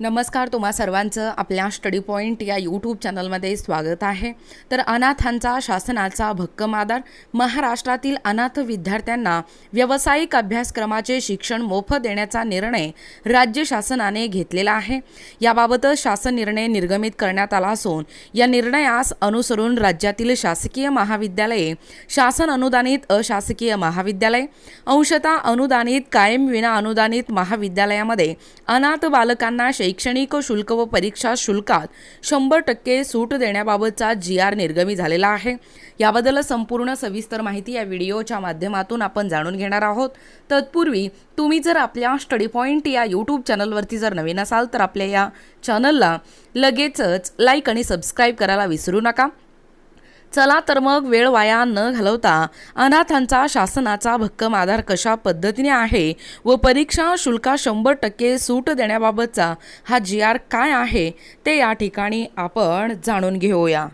नमस्कार तुम्हा सर्वांचं आपल्या स्टडी पॉईंट या यूट्यूब चॅनलमध्ये स्वागत आहे. तर अनाथांचा शासनाचा भक्कम आधार महाराष्ट्रातील अनाथ विद्यार्थ्यांना व्यावसायिक अभ्यासक्रमाचे शिक्षण मोफत देण्याचा निर्णय राज्य शासनाने घेतलेला आहे. याबाबतच शासन निर्णय निर्गमित करण्यात आला असून या निर्णयास अनुसरून राज्यातील शासकीय महाविद्यालये शासन अनुदानित अशासकीय महाविद्यालय अंशतः अनुदानित कायम विना अनुदानित महाविद्यालयामध्ये अनाथ बालकांना शैक्षणिक शुल्क व परीक्षा शुल्कात शंभर टक्के सूट देण्याबाबतचा जी आर निर्गमी झालेला आहे. याबद्दल संपूर्ण सविस्तर माहिती या व्हिडिओच्या माध्यमातून आपण जाणून घेणार आहोत. तत्पूर्वी तुम्ही जर आपल्या स्टडी पॉईंट या यूट्यूब चॅनलवरती जर नवीन असाल तर आपल्या या चॅनलला लगेचच लाईक आणि सबस्क्राईब करायला विसरू नका. चला तर मग वेळ वाया न घालवता अनाथांचा शासनाचा भक्कम आधार कशा पद्धतीने आहे व परीक्षा शुल्का शंभर टक्के सूट देण्याबाबतचा हा जी आर काय आहे ते या ठिकाणी आपण जाणून घेऊया.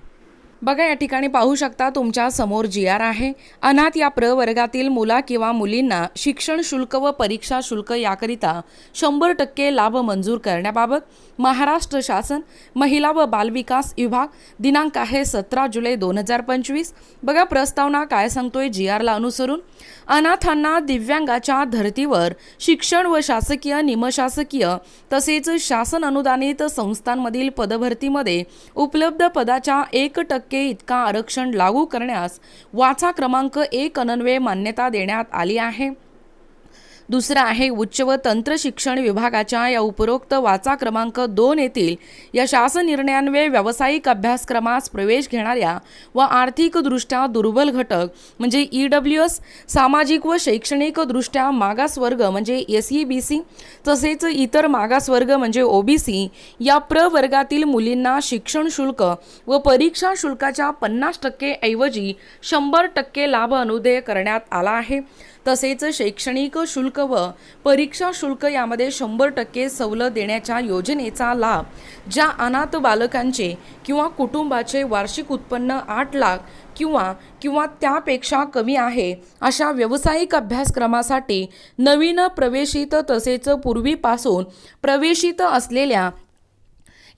बघा या ठिकाणी पाहू शकता तुमच्यासमोर जी आर आहे. अनाथ या प्रवर्गातील मुला किंवा मुलींना शिक्षण शुल्क व परीक्षा शुल्क याकरिता शंभर टक्के लाभ मंजूर करण्याबाबत महाराष्ट्र शासन महिला व बालविकास विभाग दिनांक आहे सतरा जुलै दोन हजार पंचवीस. बघा प्रस्तावना काय सांगतोय जी आरला अनुसरून. अनाथांना दिव्यांगाच्या धर्तीवर शिक्षण व शासकीय निमशासकीय तसेच शासन अनुदानित संस्थांमधील पदभरतीमध्ये उपलब्ध पदाच्या एक टक्के इतका आरक्षण लागू करण्यास वाचा क्रमांक एक अनन्वय मान्यता देण्यात आली आहे. दुसरं आहे उच्च व तंत्र शिक्षण विभागाच्या या उपरोक्त वाचा क्रमांक दोन येथील या शासन निर्णयान्वये व्यावसायिक अभ्यासक्रमास प्रवेश घेणाऱ्या व आर्थिकदृष्ट्या दुर्बल घटक म्हणजे ई डब्ल्यू एस सामाजिक व शैक्षणिकदृष्ट्या मागासवर्ग म्हणजे एस ई बी सी तसेच इतर मागासवर्ग म्हणजे ओ बी सी या प्रवर्गातील मुलींना शिक्षण शुल्क व परीक्षा शुल्काच्या पन्नास टक्के ऐवजी शंभर टक्के लाभ अनुदेय करण्यात आला आहे. तसेच शैक्षणिक शुल्क व परीक्षा शुल्क यामध्ये शंभर टक्के सवलत देण्याच्या योजनेचा लाभ ज्या अनाथ बालकांचे किंवा कुटुंबाचे वार्षिक उत्पन्न आठ लाख किंवा किंवा त्यापेक्षा कमी आहे अशा व्यावसायिक अभ्यासक्रमासाठी नवीन प्रवेशित तसेच पूर्वीपासून प्रवेशित असलेल्या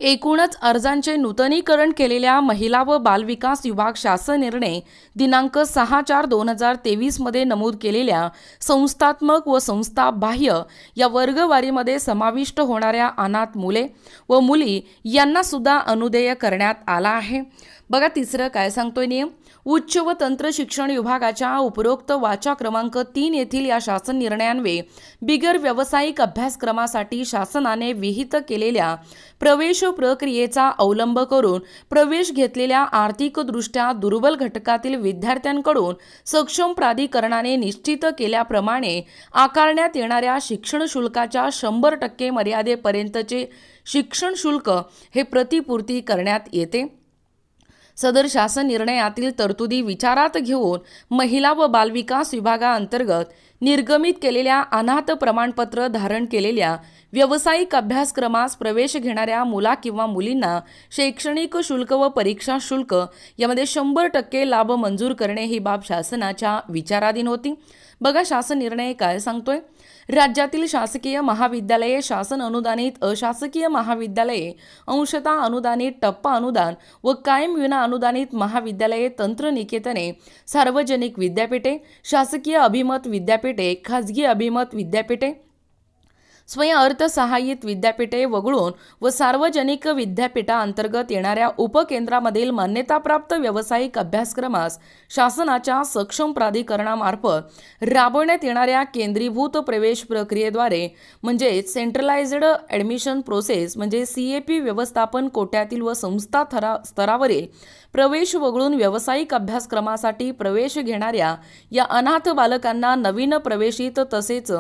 एकूणच अर्जांचे नूतनीकरण केलेल्या महिला व बालविकास विभाग शासन निर्णय दिनांक सहा चार दोन हजार तेवीसमध्ये नमूद केलेल्या संस्थात्मक व संस्था बाह्य या वर्गवारीमध्ये समाविष्ट होणाऱ्या अनाथ मुले व मुली यांना सुद्धा अनुदेय करण्यात आला आहे. बघा तिसरं काय सांगतोय नियम. उच्च व तंत्र शिक्षण विभागाच्या उपरोक्त वाचा क्रमांक तीन येथील या शासन निर्णयान्वे बिगर व्यावसायिक अभ्यासक्रमासाठी शासनाने विहित केलेल्या प्रवेश प्रक्रियेचा अवलंब करून प्रवेश घेतलेल्या आर्थिकदृष्ट्या दुर्बल घटकातील विद्यार्थ्यांकडून सक्षम प्राधिकरणाने निश्चित केल्याप्रमाणे आकारण्यात येणाऱ्या शिक्षण शुल्काच्या शंभर टक्के मर्यादेपर्यंतचे शिक्षण शुल्क हे प्रतिपूर्ती करण्यात येते. सदर शासन निर्णयातील तरतुदी विचारात घेऊन महिला व बालविकास विभागाअंतर्गत निर्गमित केलेल्या अनाथ प्रमाणपत्र धारण केलेल्या व्यावसायिक अभ्यासक्रमास प्रवेश घेणाऱ्या मुला किंवा मुलींना शैक्षणिक शुल्क व परीक्षा शुल्क यामध्ये शंभर टक्के लाभ मंजूर करणे ही बाब शासनाच्या विचाराधीन होती. बघा शासन निर्णय काय सांगतोय? राज्यातील शासकीय महाविद्यालये शासन अनुदानित अशासकीय महाविद्यालये अंशता अनुदानित टप्पा अनुदान व कायम विना अनुदानित महाविद्यालये तंत्रनिकेतने सार्वजनिक विद्यापीठे शासकीय अभिमत विद्यापीठे खाजगी अभिमत विद्यापीठे स्वयं अर्थसहाय्यित विद्यापीठे वगळून व सार्वजनिक विद्यापीठाअंतर्गत येणाऱ्या उपकेंद्रामधील मान्यताप्राप्त व्यावसायिक अभ्यासक्रमास शासनाच्या सक्षम प्राधिकरणामार्फत राबवण्यात येणाऱ्या केंद्रीभूत प्रवेश प्रक्रियेद्वारे म्हणजे सेंट्रलाइज्ड ॲडमिशन प्रोसेस म्हणजे सी ए पी व्यवस्थापन कोट्यातील व संस्था थरा स्तरावरील प्रवेश वगळून व्यावसायिक अभ्यासक्रमासाठी प्रवेश घेणाऱ्या या अनाथ बालकांना नवीन प्रवेशित तसेच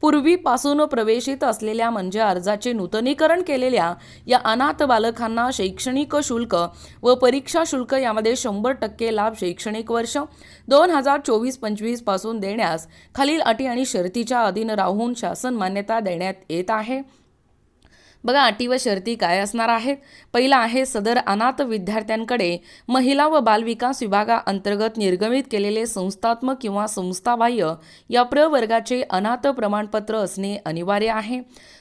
पूर्वीपासून प्रवेशित असलेल्या म्हणजे अर्जाचे नूतनीकरण केलेल्या या अनाथ बालकांना शैक्षणिक शुल्क व परीक्षा शुल्क यामध्ये शंभर टक्के लाभ शैक्षणिक वर्ष दोन हजार चोवीस पंचवीसपासून देण्यास खालील अटी आणि शर्तीच्या अधीन राहून शासन मान्यता देण्यात येत आहे. बघा अटी व शर्ती काय असणार आहेत? पहिला आहे सदर अनाथ विद्यार्थ्यांकडे महिला व बालविकास विभागाअंतर्गत निर्गमित केलेले संस्थात्मक किंवा संस्थाबाह्य या प्रवर्गाचे अनाथ प्रमाणपत्र असणे अनिवार्य आहे.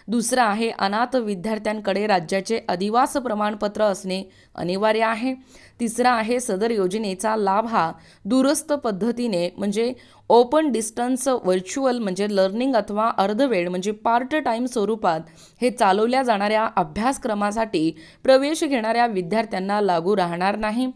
दुसरं आहे अनाथ विद्यार्थ्यांकडे राज्याचे अधिवास प्रमाणपत्र असणे अनिवार्य आहे. तिसरा आहे सदर योजनेचा लाभ हा दूरस्थ पद्धतीने म्हणजे ओपन डिस्टन्स व्हर्च्युअल म्हणजे लर्निंग अथवा अर्धवेळ म्हणजे पार्ट टाईम स्वरूपात हे चालवल्या जाणाऱ्या अभ्यासक्रमासाठी प्रवेश घेणाऱ्या विद्यार्थ्यांना लागू राहणार नाही.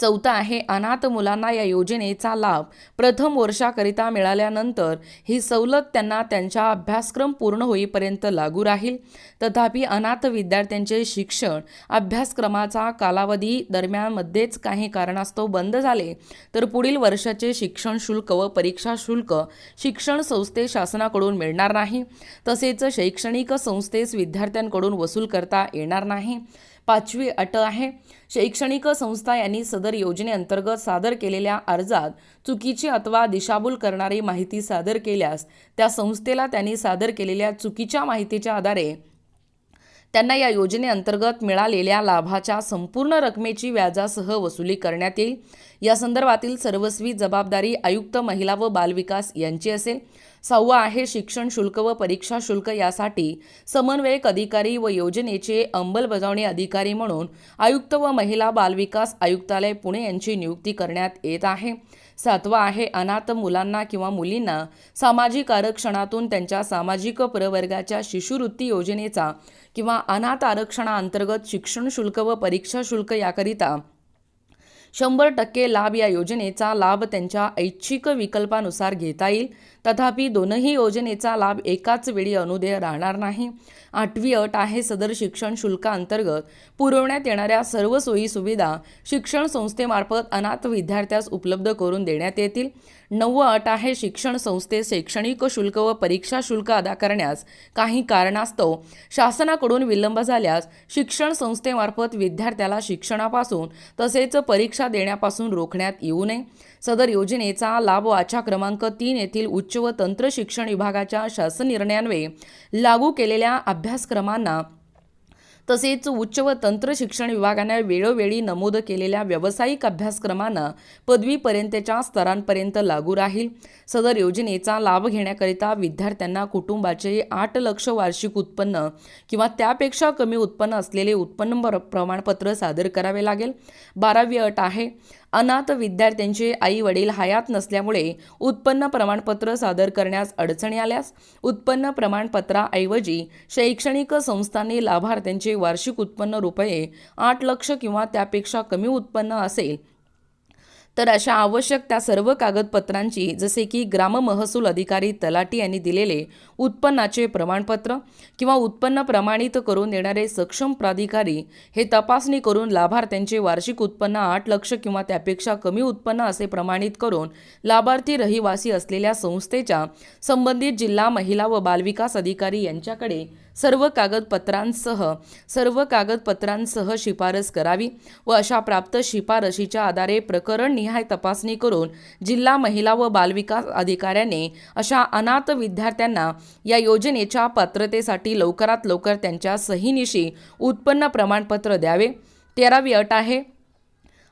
चौथं आहे अनाथ मुलांना या योजनेचा लाभ. प्रथम वर्षाकरिता मिळाल्यानंतर ही सवलत त्यांना त्यांच्या अभ्यासक्रम पूर्ण होईपर्यंत लागू राहील. तथापि अनाथ विद्यार्थ्यांचे शिक्षण अभ्यासक्रमाचा कालावधी दरम्यानमध्येच काही कारणास्तव बंद झाले तर पुढील वर्षाचे शिक्षण शुल्क व परीक्षा शुल्क शिक्षण संस्थे शासनाकडून मिळणार नाही. तसेच शैक्षणिक संस्थेस विद्यार्थ्यांकडून वसूल करता येणार नाही. पाचवी अट आहे. शैक्षणिक संस्था यांनी सदर योजनेअंतर्गत सादर केलेल्या अर्जात चुकीची अथवा दिशाभूल करणारी माहिती सादर केल्यास त्या संस्थेला त्यांनी सादर केलेल्या चुकीच्या माहितीच्या आधारे त्यांना या योजनेअंतर्गत मिळालेल्या लाभाच्या संपूर्ण रकमेची व्याजासह वसुली करण्यात येईल. या संदर्भातील सर्वस्वी जबाबदारी आयुक्त महिला व बालविकास यांची असेल. सहावा आहे शिक्षण शुल्क व परीक्षा शुल्क यासाठी समन्वयक अधिकारी व योजनेचे अंमलबजावणी अधिकारी म्हणून आयुक्त व महिला बालविकास आयुक्तालय पुणे यांची नियुक्ती करण्यात येत आहे. सातवा आहे. अनाथ मुलांना किंवा मुलींना सामाजिक आरक्षणातून त्यांच्या सामाजिक प्रवर्गाच्या शिष्यवृत्ती योजनेचा किंवा अनाथ आरक्षणाअंतर्गत शिक्षण शुल्क व परीक्षा शुल्क याकरिता शंभर टक्के लाभ या योजनेचा लाभ त्यांच्या ऐच्छिक विकल्पानुसार घेता येईल. तथापि दोनही योजनेचा लाभ एकाच वेळी अनुदेय राहणार नाही. आठवी अट आहे सदर शिक्षण शुल्काअंतर्गत पुरवण्यात येणाऱ्या सर्व सोयी सुविधा शिक्षण संस्थेमार्फत अनाथ विद्यार्थ्यास उपलब्ध करून देण्यात येतील. नववं अट आहे शिक्षण संस्थेत शैक्षणिक शुल्क व परीक्षा शुल्क अदा करण्यास काही कारणास्तव शासनाकडून विलंब झाल्यास शिक्षण संस्थेमार्फत विद्यार्थ्याला शिक्षणापासून तसेच परीक्षा देण्यापासून रोखण्यात येऊ नये. सदर योजनेचा लाभ वाचा क्रमांक तीन येथील उच्च व तंत्र शिक्षण विभागाच्या शासन निर्णयान्वये लागू केलेल्या अभ्यासक्रमांना तसेच उच्च व तंत्र शिक्षण विभागाने वेळोवेळी नमूद केलेल्या व्यावसायिक अभ्यासक्रमांना पदवीपर्यंतच्या स्तरांपर्यंत लागू राहील. सदर योजनेचा लाभ घेण्याकरिता विद्यार्थ्यांना कुटुंबाचे आठ लक्ष वार्षिक उत्पन्न किंवा त्यापेक्षा कमी उत्पन्न असलेले उत्पन्न प्रमाणपत्र सादर करावे लागेल. बारावी अट आहे. अनाथ विद्यार्थ्यांचे आई वडील हयात नसल्यामुळे उत्पन्न प्रमाणपत्र सादर करण्यास अडचणी आल्यास उत्पन्न प्रमाणपत्राऐवजी शैक्षणिक संस्थांनी लाभार्थ्यांचे वार्षिक उत्पन्न रुपये आठ लक्ष किंवा त्यापेक्षा कमी उत्पन्न असेल तर अशा आवश्यक त्या सर्व कागदपत्रांची जसे की ग्राम महसूल अधिकारी तलाटी यांनी दिलेले उत्पन्नाचे प्रमाणपत्र किंवा उत्पन्न प्रमाणित करून देणारे सक्षम प्राधिकारी हे तपासणी करून लाभार्थ्यांचे वार्षिक उत्पन्न आठ लक्ष किंवा त्यापेक्षा कमी उत्पन्न असे प्रमाणित करून लाभार्थी रहिवासी असलेल्या संस्थेच्या संबंधित जिल्हा महिला व बालविकास अधिकारी यांच्याकडे सर्व कागदपत्रांसह सर्व कागदपत्रांसह शिफारस करावी व अशा प्राप्त शिफारशीच्या आधारे प्रकरण निहाय तपासणी करून जिल्हा महिला व बालविकास अधिकाऱ्याने अशा अनाथ विद्यार्थ्यांना या योजनेच्या पात्रतेसाठी लवकरात लवकर त्यांच्या सहीनिशी उत्पन्न प्रमाणपत्र द्यावे. तेरावी अट आहे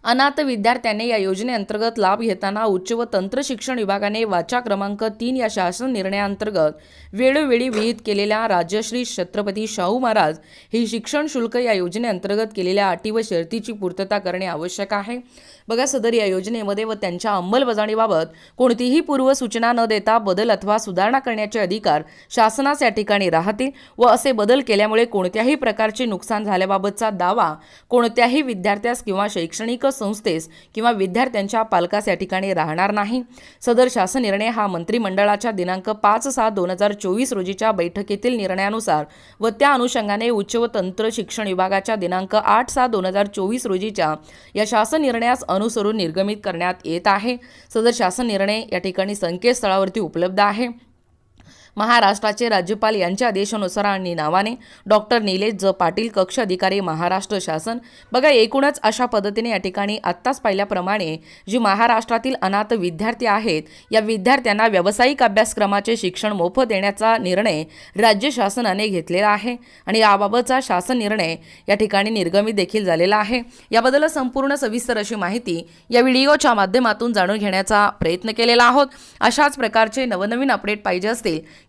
अनाथ विद्यार्थ्यांनी या योजनेअंतर्गत लाभ घेताना उच्च व तंत्र शिक्षण विभागाने वाचा क्रमांक तीन या शासन निर्णयाअंतर्गत वेळोवेळी विहित केलेल्या राजश्री छत्रपती शाहू महाराज ही शिक्षण शुल्क या योजनेअंतर्गत केलेल्या अटी व शर्तीची पूर्तता करणे आवश्यक आहे. बघा सदर या योजनेमध्ये व त्यांच्या अंमलबजावणीबाबत कोणतीही पूर्वसूचना न देता बदल अथवा सुधारणा करण्याचे अधिकार शासनास या ठिकाणी राहतील व असे बदल केल्यामुळे कोणत्याही प्रकारचे नुकसान झाल्याबाबतचा दावा कोणत्याही विद्यार्थ्यास किंवा शैक्षणिक संस्थेस किंवा विद्यार्थ्यांच्या पालकास या ठिकाणी राहणार नाही. सदर शासन निर्णय हा मंत्रिमंडळाच्या दिनांक पाच सात दोन हजार चोवीस रोजीच्या बैठकीतील निर्णयानुसार व त्या अनुषंगाने उच्च व तंत्र शिक्षण विभागाच्या दिनांक आठ सात दोन हजार चोवीस रोजीच्या या शासन निर्णयास अनुसरून निर्गमित करण्यात येत आहे. सदर शासन निर्णय या ठिकाणी संकेतस्थळावरती उपलब्ध आहे. महाराष्ट्राचे राज्यपाल यांच्या आदेशानुसार आणि नावाने डॉक्टर निलेश ज. पाटील कक्ष अधिकारी महाराष्ट्र शासन. बघा एकूणच अशा पद्धतीने या ठिकाणी आत्ताच पाहिल्याप्रमाणे जी महाराष्ट्रातील अनाथ विद्यार्थी आहेत या विद्यार्थ्यांना व्यावसायिक अभ्यासक्रमाचे शिक्षण मोफत देण्याचा निर्णय राज्य शासनाने घेतलेला आहे आणि याबाबतचा शासन निर्णय या ठिकाणी निर्गमित देखील झालेला आहे. याबद्दल संपूर्ण सविस्तर अशी माहिती या व्हिडिओच्या माध्यमातून जाणून घेण्याचा प्रयत्न केलेला आहोत. अशाच प्रकारचे नवनवीन अपडेट पाहिजे असतील